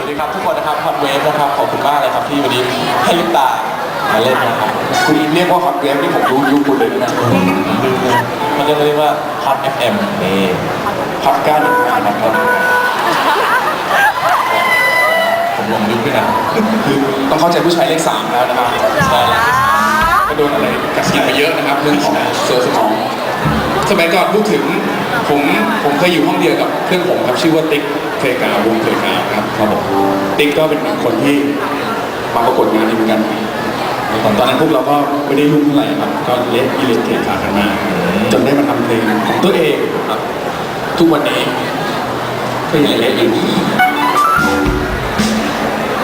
วัสดีครับทุกคนนะครับฮอตเวฟนะครับขอบคุณมากเลยครับที่วันนี้ให้ลิปตามาเล่นนะครับคุณเรียกว่าฮอตเวฟนี่ผมรู้ยุคคุณเลยนะมันก็เรียกว่าฮอต FM นี่ฮอตก้าหนึ่งนะครับผมลงลึกด้วยนะคือต้องเข้าใจผู้ชายเลขสามแล้วนะครับใช่ก็โดนอะไรกัดกินมาเยอะนะครับเรื่องของเซลล์สมองสมัยก่อนพูดถึงผมผมเคยอยู่ห้องเดียวกับเพื่อนผมครับชื่อว่าติ๊กเคยกาวงเคยกา ติ๊กก็เป็นคนที่มาประกวดงานนี้เหมือนกันตอนตอนนั้นพวกเราก็ไม่ได้ยุ่งเท่าไหร่ครับ ก็เล่นอิเล็กเทรนขากันมา จนได้มาทำเพลงของตัวเองครับ ทุกวันนี้ก็ยังเล่นอยู่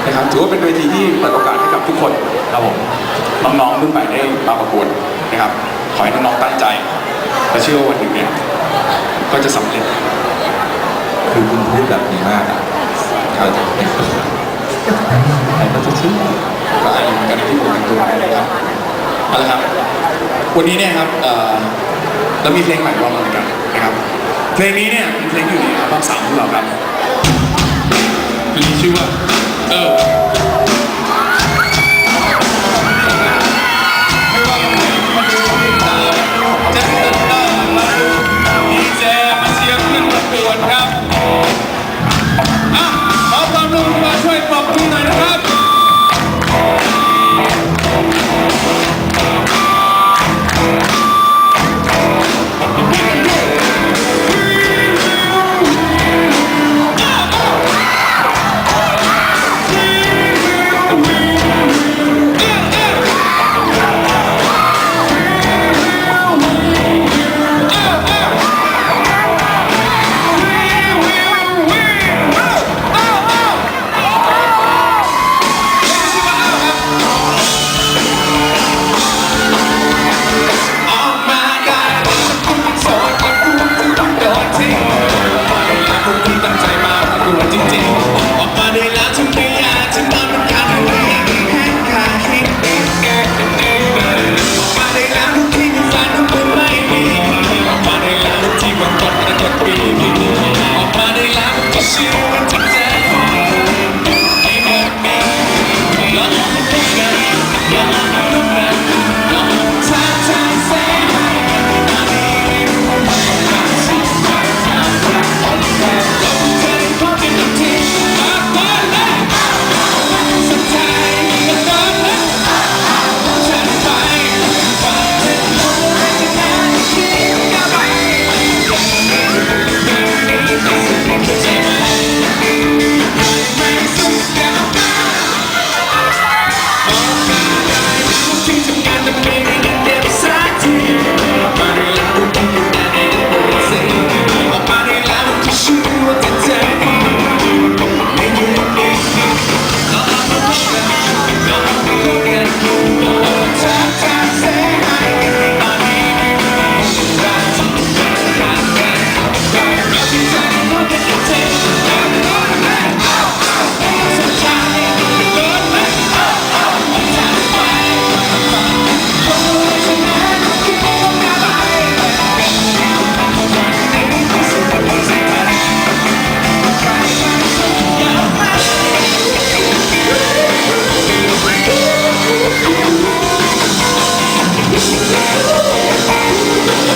นะครับถือว่าเป็นเวทีที่เปิดโอกาสให้กับทุกคนครับผมน้องๆรุ่นใหม่ได้มาประกวดนะครับ ขอให้น้องๆตั้งใจและเชื่อว่าวันหนึ่งเนี่ยก็จะสำเร็จคือคุณพูดแบบนี้มากอะ ก็จะชื่อก็อายเหมือนกันที่ผมเป็นตัวนะครับเอาละครับ วันนี้เนี่ยครับเรามีเพลงใหม่รอมาเหมือนกันนะครับ เพลงนี้เนี่ยเป็นเพลงอยู่ในอัลบั้มสามของเราครับเพลงนี้ชื่อว่าเออ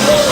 Lord.